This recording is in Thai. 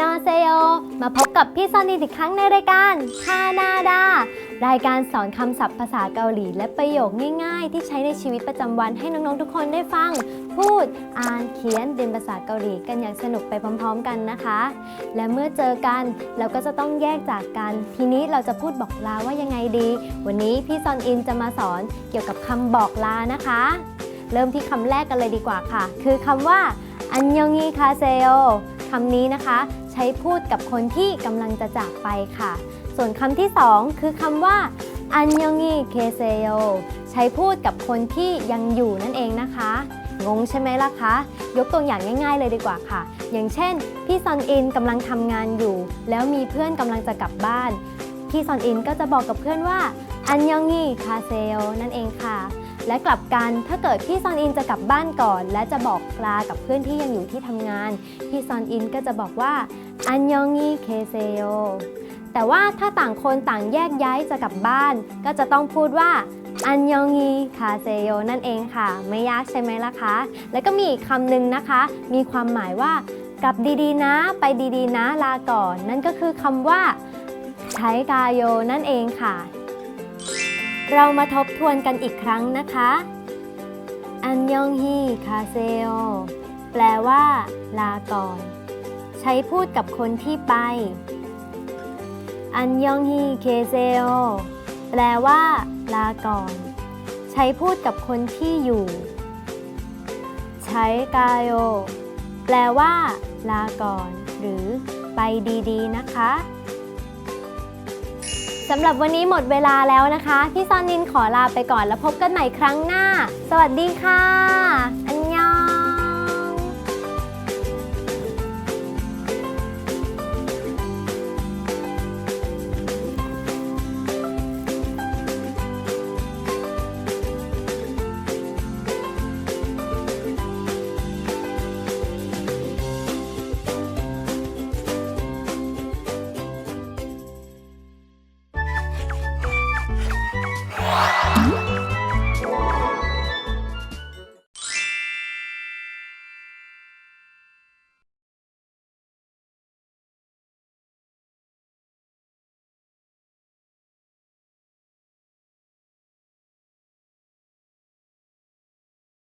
ยอเซโยมาพบกับพี่ซอนอีกครั้งในรายการคานาดา รายการสอนคำศัพท์ภาษาเกาหลี และประโยคง่ายๆ ที่ใช้ในชีวิตประจำวันให้น้องๆทุกคนได้ฟัง พูด อ่าน เขียนเรียนภาษาเกาหลีกันอย่างสนุกไปพร้อมๆกันนะคะ และเมื่อเจอกันเราก็จะต้องแยกจากกัน ทีนี้เราจะพูดบอกลาว่ายังไงดี วันนี้พี่ซอนอินจะมาสอนเกี่ยวกับคำบอกลานะคะ เริ่มที่คำแรกกันเลยดีกว่าค่ะ คือคำว่าอันยองีคาเซโยคำนี้นะคะ ใช้พูดกับคนที่กำลังจะจากไปค่ะ ส่วนคำที่สองคือคำว่าอันยองีเคเซโยใช้พูดกับคนที่ยังอยู่นั่นเองนะคะ งงใช่ไหมล่ะคะ ยกตัวอย่างง่าย ๆ เลยดีกว่าค่ะ อย่างเช่น พี่ซอนอินกำลังทำงานอยู่ แล้วมีเพื่อนกำลังจะกลับบ้าน พี่ซอนอินก็จะบอกกับเพื่อนว่าอันยองีคาเซโยนั่นเองค่ะ และกลับกันถ้าเกิดพี่ซอนอินจะกลับบ้านก่อน และจะบอกลากับเพื่อนที่ยังอยู่ที่ทำงาน พี่ซอนอินก็จะบอกว่าอันยองงีเคเซโยแต่ว่าถ้าต่างคนต่างแยกย้ายจะกลับบ้าน ก็จะต้องพูดว่าอันยองงีคาเซโยนั่นเองค่ะ ไม่ยากใช่ไหมล่ะคะ แล้วก็มีอีกคำหนึ่งนะคะ มีความหมายว่ากลับดีๆนะ ไปดีๆนะลาก่อน นั่นก็คือคำว่าใช้กาโยนั่นเองค่ะ เรามาทบทวนกันอีกครั้งนะคะ อันยองฮีคาเซโอแปลว่า ลาก่อน ใช้พูดกับคนที่ไป อันยองฮีเคเซโอแปลว่า ลาก่อน ใช้พูดกับคนที่อยู่ ใช้กาโยแปลว่า ลาก่อน หรือ ไปดีๆ นะคะ สำหรับวันนี้หมดเวลาแล้วนะคะ พี่ซอนนินขอลาไปก่อนแล้วพบกันใหม่ครั้งหน้า สวัสดีค่ะ อันย